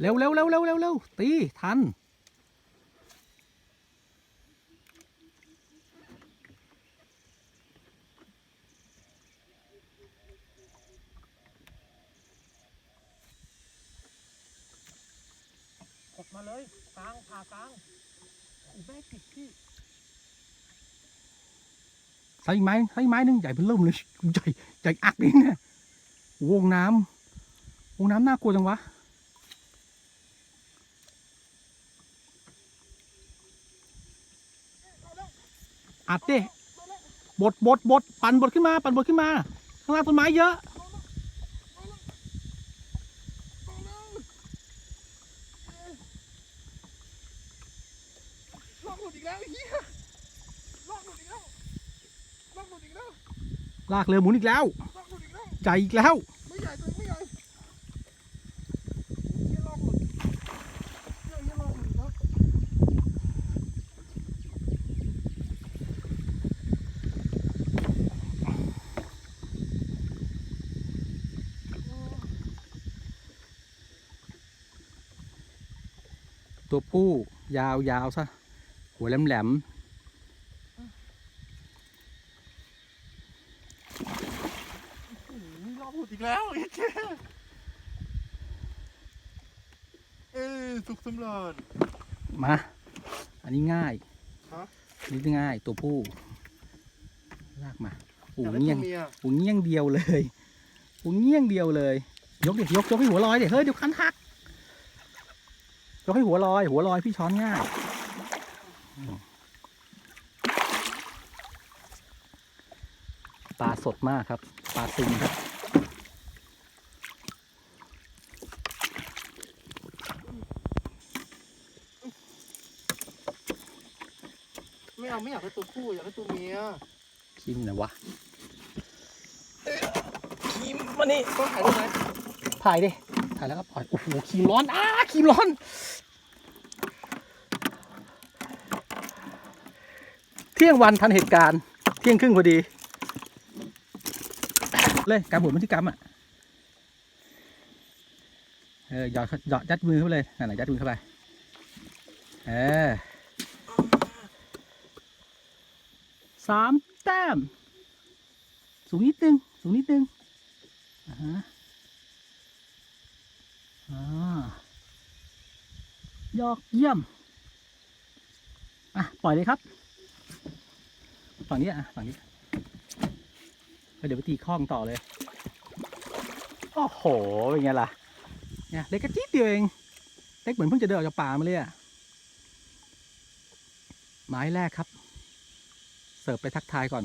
เร็วเร็วเร็วเร็วเร็วเร็วตี ทัน กดมาเลยกลางผ่ากลางโอ้แม่ติดพี่ใส่อีกไม้ใส่อีกไม้หนึงใหญ่เป็นเริ่มเลย ใหญ่ ใหญ่อักนี่เนี่ยวงน้ำวงน้ำน่ากลัวจังวะ อัดดิบดบดบดปั่นบดขึ้นมา ปั่นบดขึ้นมา ข้างล่างต้นไม้เยอะ ลอกหลุดอีกแล้วไอ้เฮียลอกหลุดอีกแล้วลอกหลุดอีกแล้วลากเรือหมุนอีกแล้ว ลอกหลุดอีกแล้วใหญ่อีกแล้วไม่ใหญ่ตัวไม่ใหญ่เฮียลอกหลุดเฮียเฮียลอกหลุดอีกแล้ว ตัวผู้ยาวยาวซะ หัวแหลมแหลมอืมลอกหลุดอีกแล้วไอ้เจ๊เอ้ยสุกสำราญๆมา อันนี้ง่ายฮะอันนี้ง่ายตัวผู้ลากมาโอ้อยากได้เงี้ยงตัวเมียโอ้เงี้ยงเดียวเลยโอ้เงี้ยงเดียวเลย ยกเด็กยกยกให้หัวลอยเด็เฮ้ยเดี๋ยวคันหัก ยกให้หัวลอย หัวลอยพี่ช้อนง่ายอืมปลาสดมากครับ ปลาซิงครับไม่เอาไม่อยากได้ตัวผู้อยากได้ตัวเมียคิมนะวะคิมมานี่ต้องถ่ายได้ไหมถ่ายดิถ่ายแล้วก็ปล่อย โอ้โหครีมร้อน อ้าครีมร้อน เที่ยงวันทันเหตุการณ์ เที่ยงครึ่งพอดี เลยการบุญพฤติกรรมอะ เออหยอดหยอดยัดมือเข้าไปเลยนั่นแหละยัดมือเข้าไป เออสามแต้ม สูงนิดนึง สูงนิดนึงอ่าฮะ ยอดเยี่ยม อะ ปล่อยเลยครับ ฝั่งนี้อะ ฝั่งนี้แล้วเดี๋ยวไปตีข้องต่อเลย โอ้โห เป็นไงล่ะ เนี่ยเล็กกระจิ๊ดเดียวเอง เล็กเหมือนเพิ่งจะเดินออกจากป่ามาเลยอะไม้แรกครับ เสิร์ฟไปทักทายก่อน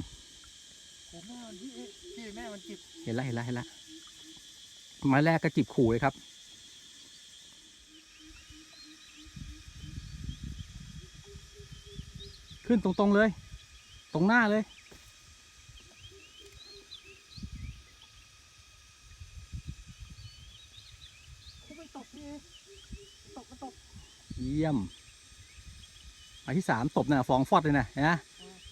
โอ้แม่มันพี่พี่แม่มันจิบเห็นแล้วเห็นแล้วเห็นแล้วไม้แรกก็จิบขู่เลยครับ ขึ้นตรงๆเลย ตรงหน้าเลยเขาไม่ตกพี่ตกมันตกเยี่ยมไม้ที่สามตบน่ะฟองฟอดเลยนะเห็นไหม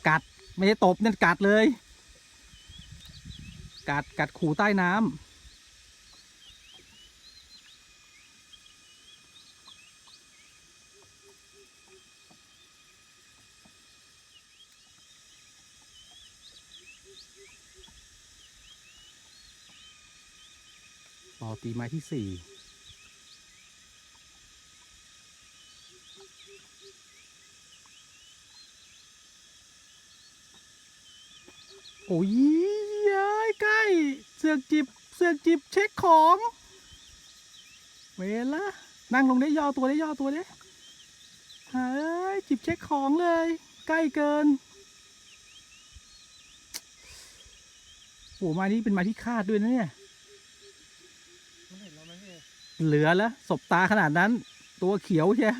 กัดไม่ใช่ตบนั่นกัดเลย กัดกัดขู่ใต้น้ำ รอตีไม้ที่สี่โอ้ยยายใกล้ เสือกจิบ เสือกจิบเช็คของเวละนั่งลงได้ย่อตัวได้ย่อตัวได้เฮ้ยจิบเช็คของเลย ใกล้เกินโอ้ไม้นี้เป็นไม้ที่คาดด้วยนะเนี่ย เหลือแล้วศบตาขนาดนั้น ตัวเขียวใช่